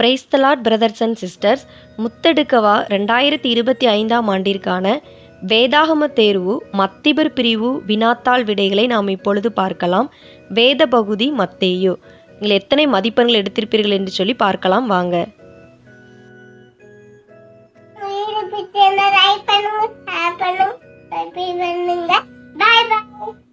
Praise the Lord brothers and sisters. முத்தெடுக்கவா ரெண்டாயிரத்தி இருபத்தி ஐந்தாம் ஆண்டிற்கான வேதாகம தேர்வு மத்திபர் பிரிவு வினாத்தாள் விடைகளை நாம் இப்பொழுது பார்க்கலாம். வேத பகுதி மத்தேயு. நீங்கள் எத்தனை மதிப்பெண்கள் எடுத்திருப்பீர்கள் என்று சொல்லி பார்க்கலாம் வாங்க. பண்ணுங்க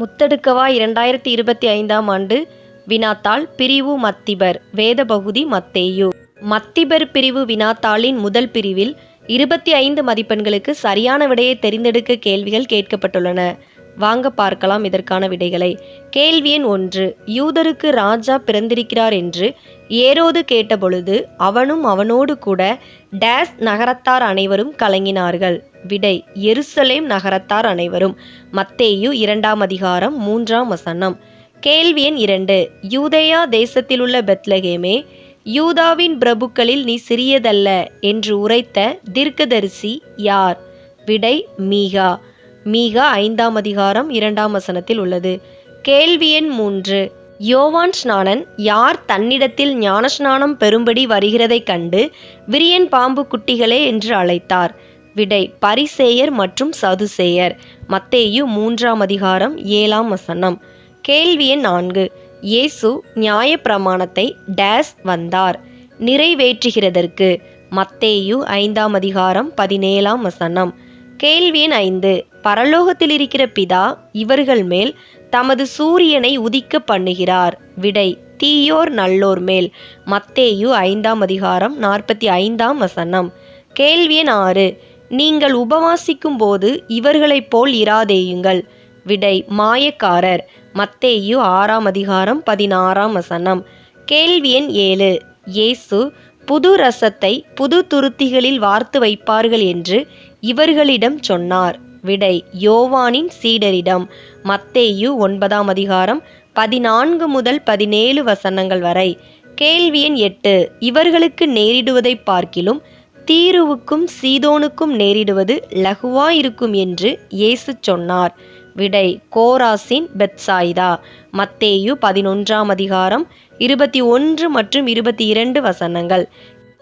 முத்தெடுக்கவா இரண்டாயிரத்தி இருபத்தி ஐந்தாம் ஆண்டு வினாத்தாள் பிரிவு மத்திபர் வேத பகுதி மத்தேயு. மத்திபர் பிரிவு வினாத்தாளின் முதல் பிரிவில் இருபத்தி ஐந்து மதிப்பெண்களுக்கு சரியான விடையை தெரிந்தெடுக்க கேள்விகள் கேட்கப்பட்டுள்ளன. வாங்க பார்க்கலாம் இதற்கான விடைகளை. கேள்வி எண் ஒன்று யூதருக்கு ராஜா பிறந்திருக்கிறார் என்று ஏரோது கேட்டபொழுது அவனும் அவனோடு கூட டேஸ் நகரத்தார் அனைவரும் கலங்கினார்கள். விடை எருசலேம் நகரத்தார் அனைவரும். மத்தேயு இரண்டாம் அதிகாரம் மூன்றாம் வசனம். கேள்வி எண் இரண்டு. யூதயா தேசத்திலுள்ள பெத்லகேமே யூதாவின் பிரபுக்களில் நீ சிறியதல்ல என்று உரைத்த தீர்க்கதரிசி யார்? விடை மீகா. மீகா ஐந்தாம் அதிகாரம் இரண்டாம் வசனத்தில் உள்ளது. கேள்வி எண் மூன்று. யோவான் ஸ்நானன் யார் தன்னிடத்தில் ஞானஸ்நானம் பெறும்படி வருகிறதைக் கண்டு விரியன் பாம்பு குட்டிகளே என்று அழைத்தார். விடை பரிசேயர் மற்றும் சதுசேயர். மத்தேயு மூன்றாம் அதிகாரம் ஏழாம் வசனம். கேள்வி எண் நான்கு. இயேசு நியாயப்பிரமாணத்தை டேஸ் வந்தார். நிறைவேற்றுகிறதற்கு. மத்தேயு ஐந்தாம் அதிகாரம் பதினேழாம் வசனம். கேள்வி எண் ஐந்து. பரலோகத்தில் இருக்கிற பிதா இவர்கள் மேல் தமது சூரியனை உதிக்க பண்ணுகிறார். விடை தீயோர் நல்லோர் மேல். மத்தேயு ஐந்தாம் அதிகாரம் நாற்பத்தி ஐந்தாம் வசனம். கேள்வி ஆறு நீங்கள் உபவாசிக்கும் போது இவர்களைப் போல் இராதேயுங்கள். விடை மாயக்காரர். மத்தேயு ஆறாம் அதிகாரம் பதினாறாம் வசனம். கேள்வி எண் ஏழு இயேசு புது ரசத்தை புது துருத்திகளில் வார்த்து வைப்பார்கள் என்று இவர்களிடம் சொன்னார். விடை யோவானின் சீடரிடம். மத்தேயு ஒன்பதாம் அதிகாரம் பதினான்கு முதல் பதினேழு வசனங்கள் வரை. கேள்வி எண் எட்டு இவர்களுக்கு நேரிடுவதை பார்க்கிலும் தீருவுக்கும் சீதோனுக்கும் நேரிடுவது லகுவாயிருக்கும் என்று இயேசு சொன்னார். விடை கோராசின் பெத்சாய்தா. மத்தேயு பதினொன்றாம் அதிகாரம் இருபத்தி ஒன்று மற்றும் இருபத்தி இரண்டு வசனங்கள்.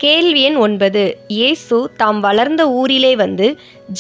கேள்வி எண் ஒன்பது. இயேசு தாம் வளர்ந்த ஊரிலே வந்து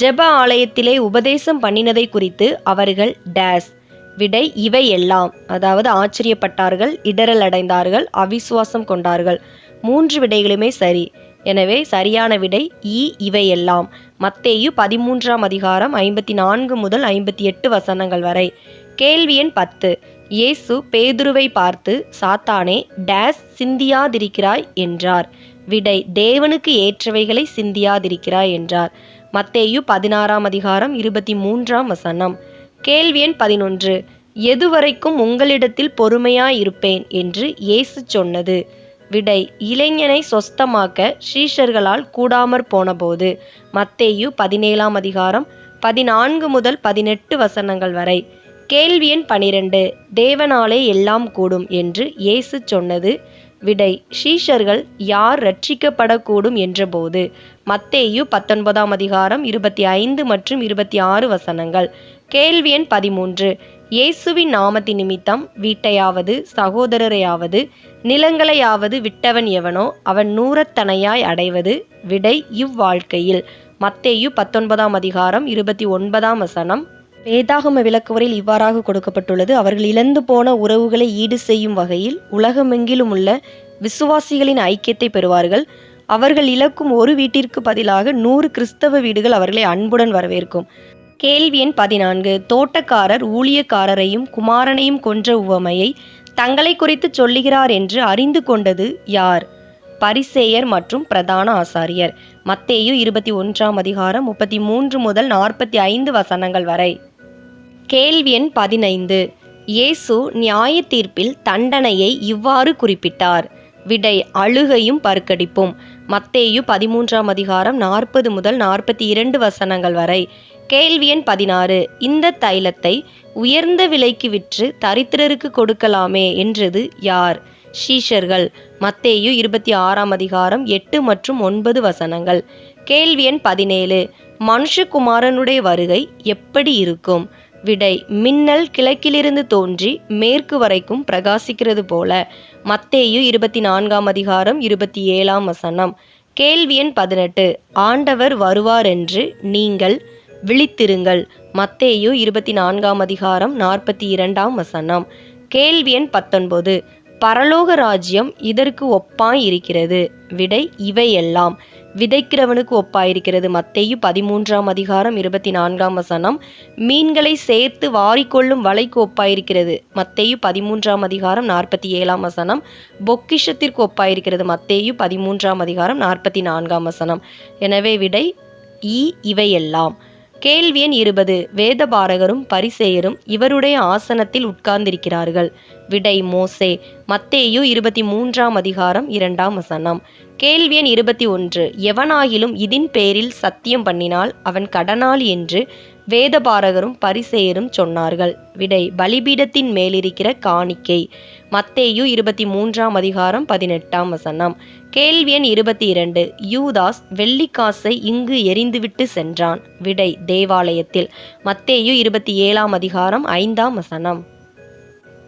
ஜெப ஆலயத்திலே உபதேசம் பண்ணினதை குறித்து அவர்கள் டேஸ். விடை இவை எல்லாம். அதாவது ஆச்சரியப்பட்டார்கள் இடரல் அடைந்தார்கள் அவிசுவாசம் கொண்டார்கள். மூன்று விடைகளுமே சரி. எனவே சரியான விடை இ இவையெல்லாம் மத்தேயு பதிமூன்றாம் அதிகாரம் ஐம்பத்தி நான்கு முதல் ஐம்பத்தி எட்டு வசனங்கள் வரை. கேள்வி எண் பத்து. இயேசு பேதுருவை பார்த்து சாத்தானே டேஸ் சிந்தியாதிருக்கிறாய் என்றார். விடை தேவனுக்கு ஏற்றவைகளை சிந்தியாதிருக்கிறாய் என்றார். மத்தேயு பதினாறாம் அதிகாரம் இருபத்தி மூன்றாம் வசனம். கேள்வி எண் பதினொன்று. எதுவரைக்கும் உங்களிடத்தில் பொறுமையாயிருப்பேன் என்று இயேசு சொன்னது. விடை இளைஞனை சொஸ்தமாக்க ஸ்ரீஷர்களால் கூடாமற் போனபோது மத்தேயு பதினேழாம் அதிகாரம் பதினான்கு முதல் பதினெட்டு வசனங்கள் வரை. கேள்வி எண் பனிரெண்டு. தேவனாலே எல்லாம் கூடும் என்று இயேசு சொன்னது விடை. ஷீஷர்கள் யார் ரட்சிக்கப்படக்கூடும் என்றபோது மத்தேயு பத்தொன்பதாம் அதிகாரம் இருபத்தி ஐந்து மற்றும் இருபத்தி ஆறு வசனங்கள். கேள்வி எண் பதிமூன்று. இயேசுவின் நாமத்தின் நிமித்தம் வீட்டையாவது சகோதரரையாவது நிலங்களையாவது விட்டவன் எவனோ அவன் நூறத்தனையாய் அடைவது விடை இவ்வாழ்க்கையில். மத்தேயு பத்தொன்பதாம் அதிகாரம் இருபத்தி ஒன்பதாம் வசனம். வேதாகம விளக்குவரில் இவ்வாறாக கொடுக்கப்பட்டுள்ளது. அவர்கள் இழந்து போன உறவுகளை ஈடு செய்யும் வகையில் உலகமெங்கிலும் உள்ள விசுவாசிகளின் ஐக்கியத்தை பெறுவார்கள். அவர்கள் இழக்கும் ஒரு வீட்டிற்கு பதிலாக நூறு கிறிஸ்தவ வீடுகள் அவர்களை அன்புடன் வரவேற்கும். கேள்வி எண் பதினான்கு. தோட்டக்காரர் ஊழியக்காரரையும் குமாரனையும் கொன்ற உவமையை தங்களை குறித்து சொல்லுகிறார் என்று அறிந்து கொண்டது யார்? பரிசேயர் மற்றும் பிரதான ஆசாரியர். மத்தேயு இருபத்தி ஒன்றாம் அதிகாரம் முப்பத்தி மூன்று முதல் நாற்பத்தி ஐந்து வசனங்கள் வரை. கேள்வி எண் பதினைந்து. இயேசு நியாய தீர்ப்பில் தண்டனையை இவ்வாறு குறிப்பிட்டார். விடை அழுகையும் பருக்கடிப்பும் மத்தேயு பதிமூன்றாம் அதிகாரம் நாற்பது முதல் நாற்பத்தி இரண்டு வசனங்கள் வரை. கேள்வி எண் பதினாறு. இந்த தைலத்தை உயர்ந்த விலைக்கு விற்று தரித்திரருக்கு கொடுக்கலாமே என்றது யார்? ஷீஷர்கள் மத்தேயு இருபத்தி ஆறாம் அதிகாரம் எட்டு மற்றும் ஒன்பது வசனங்கள். கேள்வி எண் பதினேழு. மனுஷகுமாரனுடைய வருகை எப்படி இருக்கும்? விடை மின்னல் கிழக்கிலிருந்து தோன்றி மேற்கு வரைக்கும் பிரகாசிக்கிறது போல. மத்தேயு இருபத்தி நான்காம் அதிகாரம் இருபத்தி ஏழாம் வசனம். கேள்வி எண் பதினெட்டு. ஆண்டவர் வருவார் என்று நீங்கள் விழித்திருங்கள். மத்தேயு இருபத்தி நான்காம் அதிகாரம் நாற்பத்தி இரண்டாம் வசனம். கேள்வி எண் பத்தொன்பது. பரலோக ராஜ்யம் இதற்கு ஒப்பாய் இருக்கிறது. விடை இவையெல்லாம். விதைக்கிறவனுக்கு ஒப்பாயிருக்கிறது. மத்தேயு பதிமூன்றாம் அதிகாரம் இருபத்தி நான்காம் வசனம். மீன்களை சேர்த்து வாரிக்கொள்ளும் வலைக்கு ஒப்பாயிருக்கிறது. மத்தேயு பதிமூன்றாம் அதிகாரம் நாற்பத்தி ஏழாம் வசனம். பொக்கிஷத்திற்கு ஒப்பாயிருக்கிறது. மத்தேயு பதிமூன்றாம் அதிகாரம் நாற்பத்தி நான்காம் வசனம். எனவே விடை இ இவையெல்லாம். கேள்வி எண் இருபது. வேதபாரகரும் பரிசேயரும் இவருடைய ஆசனத்தில் உட்கார்ந்திருக்கிறார்கள். விடை மோசே. மத்தேயு இருபத்தி மூன்றாம் அதிகாரம் இரண்டாம் வசனம். கேள்வி எண் இருபத்தி ஒன்று. எவனாகிலும் இதின் பேரில் சத்தியம் பண்ணினால் அவன் கடனாளி என்று வேதபாரகரும் பரிசேயரும் சொன்னார்கள். விடை பலிபீடத்தின் மேலிருக்கிற காணிக்கை. மத்தேயு இருபத்தி மூன்றாம் அதிகாரம் பதினெட்டாம் வசனம். கேள்வி எண் இருபத்தி இரண்டு யூதாஸ் வெள்ளிக்காசை இங்கு எரிந்துவிட்டு சென்றான். விடை தேவாலயத்தில். மத்தேயு இருபத்தி ஏழாம் அதிகாரம் ஐந்தாம் வசனம்.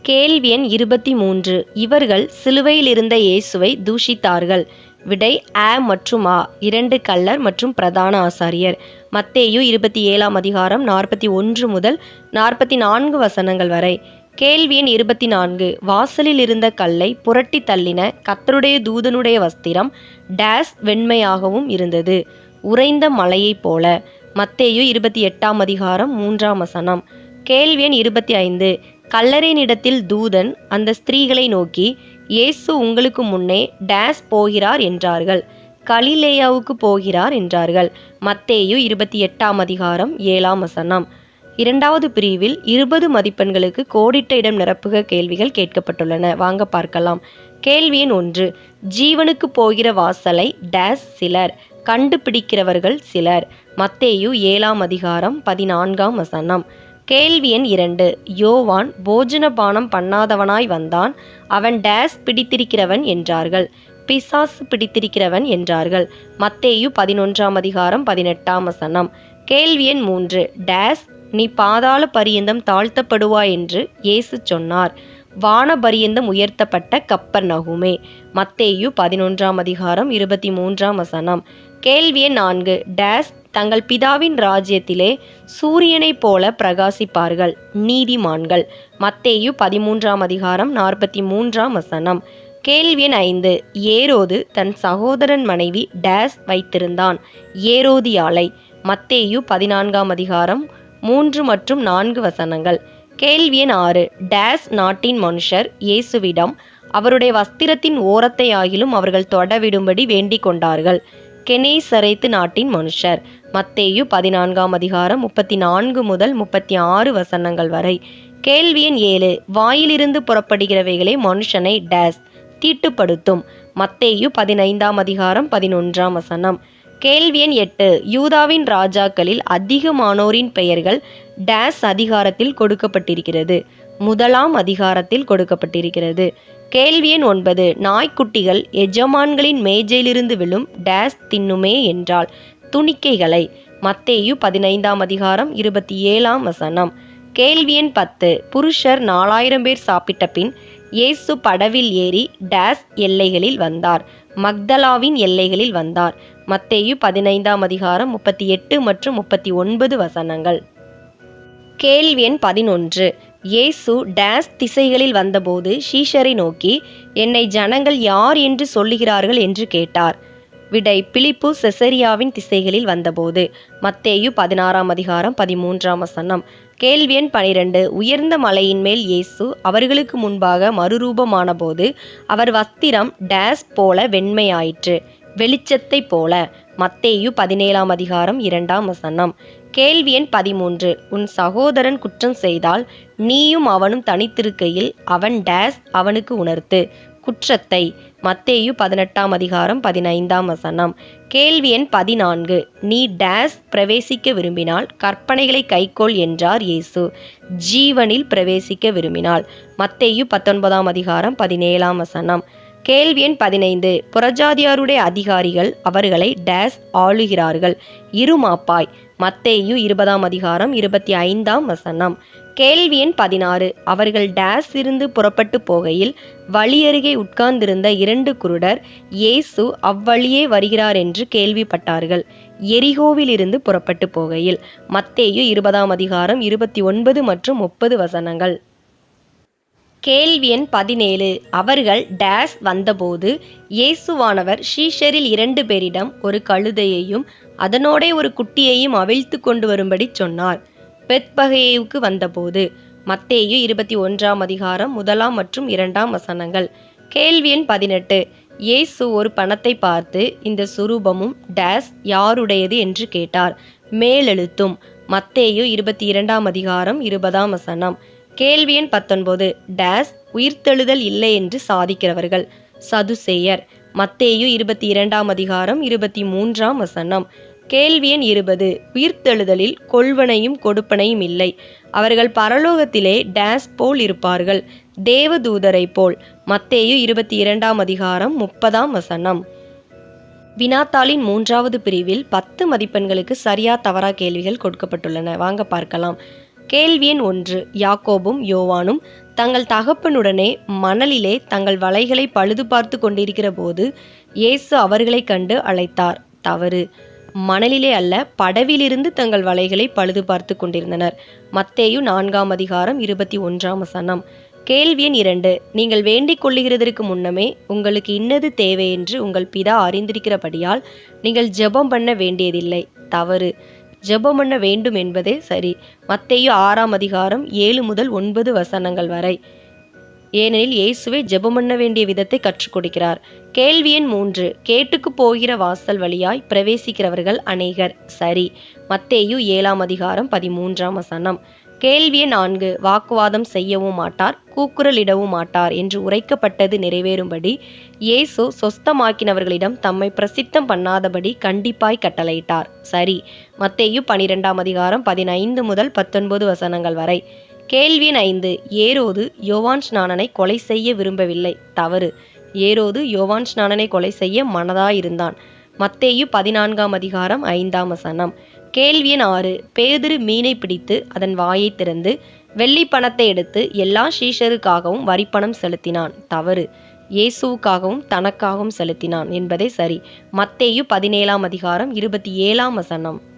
கேள்வி எண் இருபத்தி மூன்று இவர்கள் சிலுவையில் இருந்த இயேசுவை தூஷித்தார்கள். விடை ஆ மற்றும் ஆ இரண்டு கல்லர் மற்றும் பிரதான ஆசாரியர். மத்தேயு இருபத்தி ஏழாம் அதிகாரம் நாற்பத்தி ஒன்று முதல் நாற்பத்தி நான்கு வசனங்கள் வரை. கேள்வி எண் இருபத்தி நான்கு. வாசலில் இருந்த கல்லை புரட்டி தள்ளின கத்தருடைய தூதனுடைய வஸ்திரம் டேஸ் வெண்மையாகவும் இருந்தது. உறைந்த மலையைப் போல. மத்தேயு இருபத்தி எட்டாம் அதிகாரம் மூன்றாம் வசனம். கேள்வி எண் இருபத்தி ஐந்து. கல்லறையினிடத்தில் தூதன் அந்த ஸ்திரீகளை நோக்கி இயேசு உங்களுக்கு முன்னே டேஸ் போகிறார் என்றார்கள். கலிலேயாவுக்கு போகிறார் என்றார்கள். மத்தேயு இருபத்தி எட்டாம் அதிகாரம் ஏழாம் வசனம். இரண்டாவது பிரிவில் இருபது மதிப்பெண்களுக்கு கோடிட்ட இடம் நிரப்புக கேள்விகள் கேட்கப்பட்டுள்ளன. வாங்க பார்க்கலாம். கேள்வி எண் ஒன்று. ஜீவனுக்கு போகிற வாசலை டேஸ் சிலர் கண்டுபிடிக்கிறவர்கள் சிலர். மத்தேயு ஏழாம் அதிகாரம் பதினான்காம் வசனம். கேள்வி எண் இரண்டு. யோவான் போஜன பானம் பண்ணாதவனாய் வந்தான். அவன் டேஸ் பிடித்திருக்கிறவன் என்றார்கள். பிசாசு பிடித்திருக்கிறவன் என்றார்கள். மத்தேயு பதினொன்றாம் அதிகாரம் பதினெட்டாம் வசனம். கேள்வி எண் மூன்று. டேஸ் நீ பாதாள பரியந்தம் தாழ்த்தப்படுவாய் என்று இயேசு சொன்னார். வான பரியந்தம் உயர்த்தப்பட்ட கப்பர் நகுமே. மத்தேயு பதினொன்றாம் அதிகாரம் இருபத்தி மூன்றாம் வசனம். கேள்வி எண் நான்கு. டேஸ் தங்கள் பிதாவின் ராஜ்யத்திலே சூரியனைப் போல பிரகாசிப்பார்கள் நீதிமான்கள். மத்தேயு பதிமூன்றாம் அதிகாரம் நாற்பத்தி மூன்றாம் வசனம். கேள்வி எண் ஐந்து. ஏரோது தன் சகோதரன் மனைவி டேஸ் வைத்திருந்தான். ஏரோதியாலை மத்தேயு பதினான்காம் அதிகாரம் மூன்று மற்றும் நான்கு வசனங்கள். கேள்வி எண் ஆறு. டேஸ் நாட்டின் மனுஷர் இயேசுவிடம் அவருடைய வஸ்திரத்தின் ஓரத்தை ஆகிலும் அவர்கள் தொடவிடும்படி வேண்டிக் கொண்டார்கள். கெனேசரைத்து நாட்டின் மனுஷர். மத்தேயு பதினான்காம் அதிகாரம் முப்பத்தி நான்கு முதல் முப்பத்தி ஆறு வசனங்கள் வரை. கேள்வி எண் ஏழு. வாயிலிருந்து புறப்படுகிறவைகளே மனுஷனை டேஸ். தீட்டுப்படுத்தும். மத்தேயு பதினைந்தாம் அதிகாரம் பதினொன்றாம் வசனம். கேள்வி எண் எட்டு. யூதாவின் ராஜாக்களில் அதிகமானோரின் பெயர்கள் டேஸ் அதிகாரத்தில் கொடுக்கப்பட்டிருக்கிறது. முதலாம் அதிகாரத்தில் கொடுக்கப்பட்டிருக்கிறது. கேள்வி எண் ஒன்பது. நாய்க்குட்டிகள் எஜமான்களின் மேஜையிலிருந்து விழும் டேஸ் தின்னுமே என்றால் துணிக்கைகளை. மத்தேயு பதினைந்தாம் அதிகாரம் இருபத்தி ஏழாம் வசனம். கேள்வி எண் பத்து. புருஷர் நாலாயிரம் பேர் சாப்பிட்ட பின் இயேசு படவில் ஏறி டேஸ் எல்லைகளில் வந்தார். மக்தலாவின் எல்லைகளில் வந்தார். மத்தேயு பதினைந்தாம் அதிகாரம் முப்பத்தி எட்டு மற்றும் முப்பத்தி ஒன்பது வசனங்கள். கேள்வி எண் பதினொன்று. இயேசு டேஸ் திசைகளில் வந்தபோது ஷீஷரை நோக்கி என்னை ஜனங்கள் யார் என்று சொல்லுகிறார்கள்? என்று கேட்டார். விடை பிலிப்பு செசரியாவின் திசைகளில் வந்தபோது. மத்தேயு பதினாறாம் அதிகாரம் பதிமூன்றாம் வசனம். கேள்வி எண் பனிரெண்டு. உயர்ந்த மலையின் மேல் இயேசு அவர்களுக்கு முன்பாக மறுரூபமான போது அவர் வஸ்திரம் டேஸ் போல வெண்மையாயிற்று வெளிச்சத்தைப் போல. மத்தேயு பதினேழாம் அதிகாரம் இரண்டாம் வசனம். கேள்வி எண் பதிமூன்று. உன் சகோதரன் குற்றம் செய்தால் நீயும் அவனும் தனித்திருக்கையில் அவன் டேஸ் அவனுக்கு உணர்த்து. குற்றத்தை. மத்தேயு பதினெட்டாம் அதிகாரம் பதினைந்தாம் வசனம். கேள்வி எண் பதினான்கு. நீ டேஸ் பிரவேசிக்க விரும்பினால் கற்பனைகளை கைக்கோள் என்றார் இயேசு. ஜீவனில் பிரவேசிக்க விரும்பினால். மத்தேயு பத்தொன்பதாம் அதிகாரம் பதினேழாம் வசனம். கேள்வி எண் பதினைந்து. புறஜாதியாருடைய அதிகாரிகள் அவர்களை டேஸ் ஆளுகிறார்கள். இருமாப்பாய் மத்தேயு இருபதாம் அதிகாரம் இருபத்தி ஐந்தாம் வசனம். கேள்வி எண் பதினாறு. அவர்கள் டேஸ் இருந்து புறப்பட்டு போகையில் வழியருகே உட்கார்ந்திருந்த இரண்டு குருடர் இயேசு அவ்வழியே வருகிறார் என்று கேள்விப்பட்டார்கள். எரிகோவிலிருந்து புறப்பட்டு போகையில் மத்தேயு இருபதாம் அதிகாரம் இருபத்தி ஒன்பது மற்றும் முப்பது வசனங்கள். கேள்வி எண் பதினேழு. அவர்கள் டேஸ் வந்தபோது இயேசுவானவர் ஷீஷரில் இரண்டு பேரிடம் ஒரு கழுதையையும் அதனோடே ஒரு குட்டியையும் அவிழ்த்து கொண்டு வரும்படி சொன்னார். பெத்பகேவுக்கு வந்தபோது மத்தேயு இருபத்தி ஒன்றாம் அதிகாரம் முதலாம் மற்றும் இரண்டாம் வசனங்கள். கேள்வி எண் பதினெட்டு. இயேசு ஒரு பணத்தை பார்த்து இந்த சுரூபமும் டேஸ் யாருடையது என்று கேட்டார். மேலெழுத்தும் மத்தேயு இருபத்தி இரண்டாம் அதிகாரம் இருபதாம் வசனம். கேள்வி எண் பத்தொன்பது. டேஸ் உயிர்த்தெழுதல் இல்லை என்று சாதிக்கிறவர்கள். சதுசேயர் மத்தேயு இருபத்தி இரண்டாம் அதிகாரம் இருபத்தி மூன்றாம் வசனம். கேள்வி எண் இருபது. உயிர்த்தெழுதலில் கொள்வனையும் கொடுப்பனையும் இல்லை. அவர்கள் பரலோகத்திலே டேஸ் போல் இருப்பார்கள். தேவதூதரை போல். மத்தேயு இருபத்தி இரண்டாம் அதிகாரம் முப்பதாம் வசனம். வினாத்தாளின் மூன்றாவது பிரிவில் பத்து மதிப்பெண்களுக்கு சரியா தவறா கேள்விகள் கொடுக்கப்பட்டுள்ளன. வாங்க பார்க்கலாம். கேள்வி எண் ஒன்று. யாக்கோபும் யோவானும் தங்கள் தகப்பனுடனே மணலிலே தங்கள் வலைகளை பழுது பார்த்து கொண்டிருக்கிற போது இயேசு அவர்களை கண்டு அழைத்தார். தவறு. மணலிலே அல்ல படவிலிருந்து தங்கள் வலைகளை பழுது பார்த்து கொண்டிருந்தனர். மத்தேயு நான்காம் அதிகாரம் இருபத்தி ஒன்றாம் வசனம். கேள்வி எண் இரண்டு நீங்கள் வேண்டிக் கொள்ளுகிறதற்கு முன்னமே உங்களுக்கு இன்னது தேவை என்று உங்கள் பிதா அறிந்திருக்கிறபடியால் நீங்கள் ஜெபம் பண்ண வேண்டியதில்லை. தவறு. ஜெபம் பண்ண வேண்டும் என்பதே சரி. மத்தேயு ஆறாம் அதிகாரம் ஏழு முதல் ஒன்பது வசனங்கள் வரை. ஏனெனில் இயேசுவே ஜெபம் பண்ண வேண்டிய விதத்தை கற்றுக் கொடுக்கிறார். கேள்வி எண் மூன்று. கேட்டுக்கு போகிற வாசல் வழியாய் பிரவேசிக்கிறவர்கள் அநேகர். சரி. மத்தேயு ஏழாம் அதிகாரம் பதிமூன்றாம் வசனம். கேள்வி எண் நான்கு. வாக்குவாதம் செய்யவும் மாட்டார் கூக்குரலிடவும் மாட்டார் என்று உரைக்கப்பட்டது நிறைவேறும்படி இயேசு சொஸ்தமாக்கினவர்களிடம் தம்மை பிரசித்தம் பண்ணாதபடி கண்டிப்பாய் கட்டளையிட்டார். சரி. மத்தேயு பனிரெண்டாம் அதிகாரம் பதினைந்து முதல் பத்தொன்பது வசனங்கள் வரை. கேள்வி எண் ஐந்து. ஏரோது யோவான் ஸ்நானனை கொலை செய்ய விரும்பவில்லை. தவறு. ஏரோது யோவான் ஸ்நானனை கொலை செய்ய மனதாயிருந்தான். மத்தேயு பதினான்காம் அதிகாரம் ஐந்தாம் வசனம். கேள்வி எண் ஆறு. பேதிரு மீனை பிடித்து அதன் வாயை திறந்து வெள்ளி பணத்தை எடுத்து எல்லா ஷீஷருக்காகவும் வரிப்பணம் செலுத்தினான். தவறு. இயேசுவுக்காகவும் தனக்காகவும் செலுத்தினான் என்பதே சரி. மத்தேயு பதினேழாம் அதிகாரம் இருபத்தி ஏழாம் வசனம்.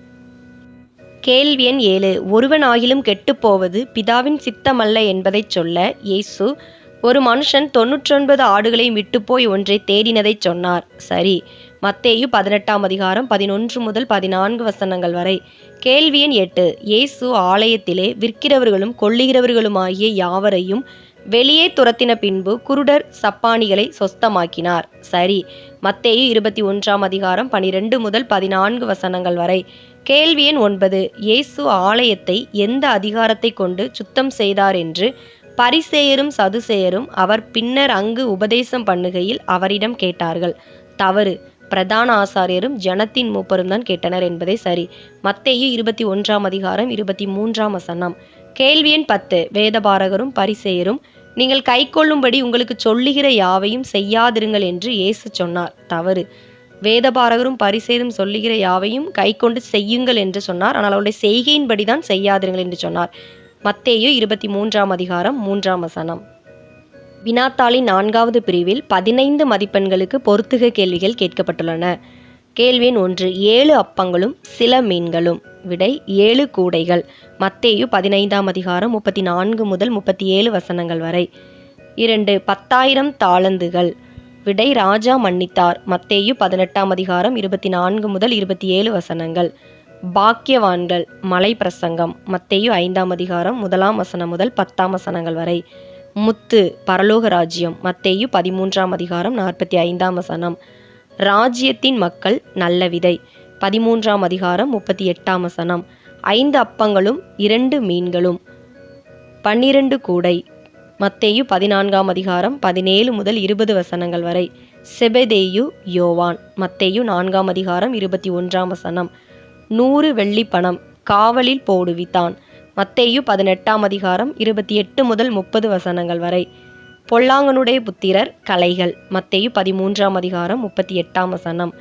கேள்வி எண் ஏழு. ஒருவனாயிலும் கெட்டுப்போவது பிதாவின் சித்தமல்ல என்பதைச் சொல்ல இயேசு ஒரு மனுஷன் தொன்னூற்றொன்பது ஆடுகளையும் விட்டுப்போய் ஒன்றை தேடினதைச் சொன்னார். சரி. மத்தேயு பதினெட்டாம் அதிகாரம் பதினொன்று முதல் பதினான்கு வசனங்கள் வரை. கேள்வி எண் எட்டு. இயேசு ஆலயத்திலே விற்கிறவர்களும் கொள்ளுகிறவர்களுமாகிய யாவரையும் வெளியே துரத்தின பின்பு குருடர் சப்பானிகளை சொஸ்தமாக்கினார். சரி. மத்தேயு இருபத்தி ஒன்றாம் அதிகாரம் பனிரெண்டு முதல் பதினான்கு வசனங்கள் வரை. கேள்வி எண் ஒன்பது. இயேசு ஆலயத்தை எந்த அதிகாரத்தை கொண்டு சுத்தம் செய்தார் என்று பரிசேயரும் சதுசேயரும் அவர் பின்னர் அங்கு உபதேசம் பண்ணுகையில் அவரிடம் கேட்டார்கள். தவறு. பிரதான ஆசாரியரும் ஜனத்தின் மூப்பரும் தான் கேட்டனர் என்பதே சரி. மத்தேயு இருபத்தி ஒன்றாம் அதிகாரம் இருபத்தி மூன்றாம் வசனம். கேள்வி எண் பத்து. வேதபாரகரும் பரிசேயரும் நீங்கள் கைக்கொள்ளும்படி உங்களுக்கு சொல்லுகிற யாவையும் செய்யாதிருங்கள் என்று இயேசு சொன்னார். தவறு. வேதபாரகரும் பரிசேரும் சொல்லுகிற யாவையும் கைக்கொண்டு செய்யுங்கள் என்று சொன்னார். ஆனால் அவருடைய செய்கையின்படி தான் செய்யாதிருங்கள் என்று சொன்னார். மத்தேயு இருபத்தி மூன்றாம் அதிகாரம் மூன்றாம் வசனம். வினாத்தாளின் நான்காவது பிரிவில் பதினைந்து மதிப்பெண்களுக்கு பொருத்துக கேள்விகள் கேட்கப்பட்டுள்ளன. கேள்வி எண் ஒன்று ஏழு அப்பங்களும் சில மீன்களும். விடை ஏழு கூடைகள். மத்தேயு பதினைந்தாம் அதிகாரம் முப்பத்தி நான்கு முதல் முப்பத்தி ஏழு வசனங்கள் வரை. இரண்டு பத்தாயிரம் தாளந்துகள். விடை ராஜா மன்னித்தார். மத்தேயு பதினெட்டாம் அதிகாரம் இருபத்தி நான்கு முதல் இருபத்தி ஏழு வசனங்கள். பாக்கியவான்கள் மலை பிரசங்கம். மத்தேயு ஐந்தாம் அதிகாரம் முதலாம் வசனம் முதல் பத்தாம் வசனங்கள் வரை. முத்து பரலோக ராஜ்யம். மத்தேயு பதிமூன்றாம் அதிகாரம் நாற்பத்தி ஐந்தாம் வசனம். ராஜ்யத்தின் மக்கள் நல்ல விதை. பதிமூன்றாம் அதிகாரம் முப்பத்தி எட்டாம் வசனம். ஐந்து அப்பங்களும் இரண்டு மீன்களும். பன்னிரண்டு கூடை. மத்தேயு பதினான்காம் அதிகாரம் பதினேழு முதல் இருபது வசனங்கள் வரை. செபெதேயு யோவான். மத்தேயு நான்காம் அதிகாரம் இருபத்தி ஒன்றாம் வசனம். நூறு வெள்ளி பணம் காவலில் போடுவித்தான். மத்தேயு பதினெட்டாம் அதிகாரம் இருபத்தி எட்டு முதல் முப்பது வசனங்கள் வரை. பொல்லாங்கனுடைய புத்திரர் கலைகள். மத்தேயு பதிமூன்றாம் அதிகாரம் முப்பத்தி எட்டாம் வசனம்.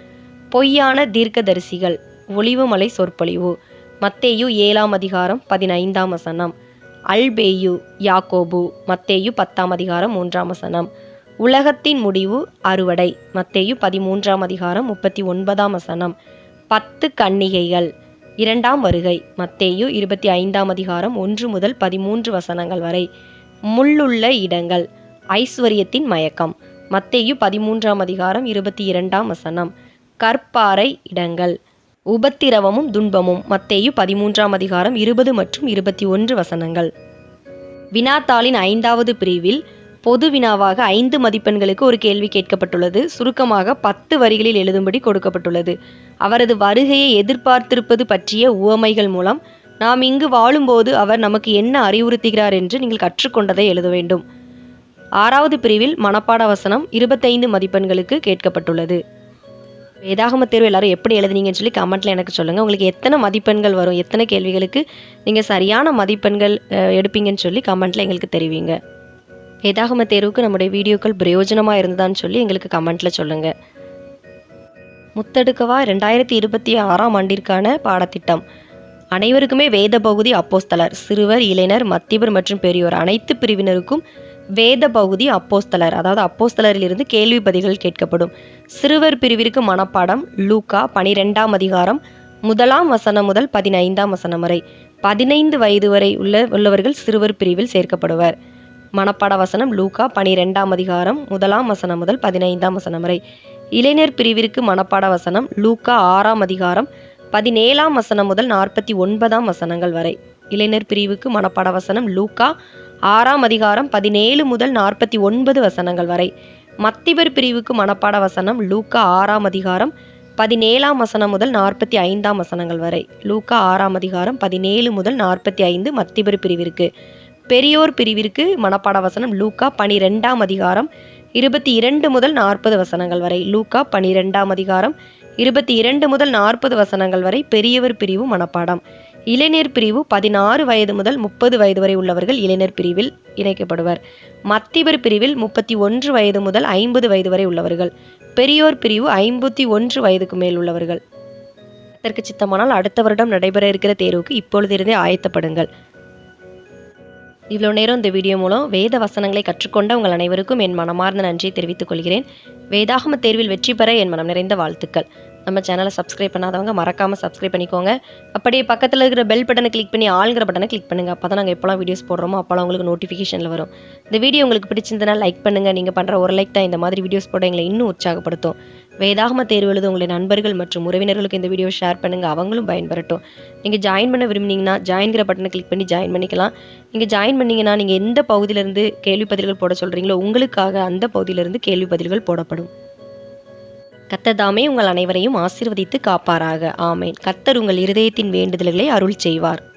பொய்யான தீர்க்கதரிசிகள் ஒளிவுமலை சொற்பொழிவு. மத்தேயு ஏழாம் அதிகாரம் பதினைந்தாம் வசனம். அல்பேயு யாக்கோபு மத்தேயு பத்தாம் அதிகாரம் மூன்றாம் வசனம். உலகத்தின் முடிவு அறுவடை மத்தேயு பதிமூன்றாம் அதிகாரம் முப்பத்தி ஒன்பதாம் வசனம். பத்து கன்னிகைகள் இரண்டாம் வருகை மத்தேயு இருபத்தி ஐந்தாம் அதிகாரம் ஒன்று முதல் பதிமூன்று வசனங்கள் வரை. முள்ளுள்ள இடங்கள் ஐஸ்வர்யத்தின் மயக்கம் மத்தேயு பதிமூன்றாம் அதிகாரம் இருபத்தி இரண்டாம் வசனம். கற்பாறை இடங்கள் உபத்திரவமும் துன்பமும். மத்தேயு பதிமூன்றாம் அதிகாரம் இருபது மற்றும் இருபத்தி ஒன்று வசனங்கள். வினாத்தாளின் ஐந்தாவது பிரிவில் பொது வினாவாக ஐந்து மதிப்பெண்களுக்கு ஒரு கேள்வி கேட்கப்பட்டுள்ளது. சுருக்கமாக பத்து வரிகளில் எழுதும்படி கொடுக்கப்பட்டுள்ளது. அவரது வருகையை எதிர்பார்த்திருப்பது பற்றிய உவமைகள் மூலம் நாம் இங்கு வாழும்போது அவர் நமக்கு என்ன அறிவுறுத்துகிறார் என்று நீங்கள் கற்றுக்கொண்டதை எழுத வேண்டும். ஆறாவது பிரிவில் மனப்பாட வசனம் இருபத்தைந்து மதிப்பெண்களுக்கு கேட்கப்பட்டுள்ளது. வேதாகம தேர்வு எல்லாரும் எப்படி எழுதுனீங்கன்னு சொல்லி கமெண்ட்ல எனக்கு சொல்லுங்கள் உங்களுக்கு எத்தனை மதிப்பெண்கள் வரும்? எத்தனை கேள்விகளுக்கு நீங்கள் சரியான மதிப்பெண்கள் எடுப்பீங்கன்னு சொல்லி கமெண்ட்ல எங்களுக்கு தெரிவிங்க. வேதாகம தேர்வுக்கு நம்முடைய வீடியோக்கள் பிரயோஜனமாக இருந்ததான்னு சொல்லி எங்களுக்கு கமெண்ட்டில் சொல்லுங்கள் முத்தெடுக்கவா ரெண்டாயிரத்தி இருபத்தி ஆறாம் ஆண்டிற்கான பாடத்திட்டம். அனைவருக்குமே வேத பகுதி அப்போஸ்தலர் சிறுவர் இளைஞர் மத்தியவர் மற்றும் பெரியோர் அனைத்து பிரிவினருக்கும் வேத பகுதி அப்போஸ்தலர் அதாவது அப்போஸ்தலரிலிருந்து கேள்வி பதில்கள் கேட்கப்படும். சிறுவர் பிரிவிற்கு மனப்பாடம் லூக்கா பனிரெண்டாம் அதிகாரம் முதலாம் வசனம் முதல் பதினைந்தாம் வசனம் வரை. பதினைந்து வயது வரை உள்ள உள்ளவர்கள் சிறுவர் பிரிவில் சேர்க்கப்படுவர். மனப்பாட வசனம் லூக்கா பனிரெண்டாம் அதிகாரம் முதலாம் வசனம் முதல் பதினைந்தாம் வசனம் வரை. இளைஞர் பிரிவிற்கு மனப்பாட வசனம் லூக்கா ஆறாம் அதிகாரம் பதினேழாம் வசனம் முதல் நாற்பத்தி ஒன்பதாம் வசனங்கள் வரை. இளைஞர் பிரிவுக்கு மனப்பாட வசனம் லூக்கா ஆறாம் அதிகாரம் பதினேழு முதல் நாற்பத்தி ஒன்பது வசனங்கள் வரை. மத்திவர் பிரிவுக்கு மனப்பாட வசனம் லூக்கா ஆறாம் அதிகாரம் பதினேழாம் வசனம் முதல் நாற்பத்தி ஐந்தாம் வசனங்கள் வரை. லூக்கா ஆறாம் அதிகாரம் பதினேழு முதல் நாற்பத்தி ஐந்து மத்திபர் பிரிவிற்கு. பெரியோர் பிரிவிற்கு மனப்பாட வசனம் லூக்கா பனிரெண்டாம் அதிகாரம் இருபத்தி இரண்டு முதல் நாற்பது வசனங்கள் வரை. லூக்கா பனிரெண்டாம் அதிகாரம் இருபத்தி இரண்டு முதல் நாற்பது வசனங்கள் வரை பெரியவர் பிரிவு மனப்பாடம். இளைஞர் பிரிவு பதினாறு வயது முதல் முப்பது வயது வரை உள்ளவர்கள் இளைஞர் பிரிவில் இணைக்கப்படுவர். மத்திபர் பிரிவில் முப்பத்தி ஒன்று வயது முதல் ஐம்பது வயது வரை உள்ளவர்கள். பெரியோர் பிரிவு ஐம்பத்தி ஒன்று வயதுக்கு மேல் உள்ளவர்கள். அதற்கு சித்தமானால் அடுத்த வருடம் நடைபெற இருக்கிற தேர்வுக்கு இப்பொழுதிருந்தே ஆயத்தப்படுங்கள். இவ்வளோ நேரம் இந்த வீடியோ மூலம் வேத வசனங்களை கற்றுக்கொண்ட உங்கள் அனைவருக்கும் என் மனமார்ந்த நன்றியை தெரிவித்துக் கொள்கிறேன். வேதாகம தேர்வில் வெற்றி பெற என் மனம் நிறைந்த வாழ்த்துக்கள். நம்ம சேனலை சப்ஸ்கிரைப் பண்ணாதவங்க மறக்காமல் சப்ஸ்கிரைப் பண்ணிக்கோங்க. அப்படியே பக்கத்தில் இருக்கிற பெல் பட்டனை கிளிக் பண்ணி ஆளுங்கிற பட்டனை கிளிக் பண்ணுங்கள் அப்போ தான் நாங்கள் எப்போலாம் வீடியோஸ் போடுறோமோ அப்போலாம் உங்களுக்கு நோட்டிஃபிகேஷனில் வரும். இந்த வீடியோ உங்களுக்கு பிடிச்சிருந்தனா லைக் பண்ணுங்கள் நீங்கள் பண்ணுற ஒரு லைக் தான் இந்த மாதிரி வீடியோஸ் போட எங்களை இன்னும் உற்சாகப்படுத்தும். வேதாகம தேர்வு எழுத உங்களுடைய நண்பர்கள் மற்றும் உறவினர்களுக்கு இந்த வீடியோ ஷேர் பண்ணுங்கள் அவங்களும் பயன்பெறட்டும். நீங்கள் ஜாயின் பண்ண விரும்புனீங்கன்னா ஜாயின்கிற பட்டனை கிளிக் பண்ணி ஜாயின் பண்ணிக்கலாம். நீங்கள் ஜாயின் பண்ணீங்கன்னா நீங்கள் எந்த பகுதியிலேருந்து கேள்வி பதில்கள் போட சொல்கிறீங்களோ உங்களுக்காக அந்த பகுதியிலேருந்து கேள்வி பதில்கள் போடப்படும். கத்ததாமே உங்கள் அனைவரையும் ஆசீர்வதித்து காப்பாராக. ஆமேன். கத்தர் உங்கள் இருதயத்தின் வேண்டுதல்களை அருள் செய்வார்.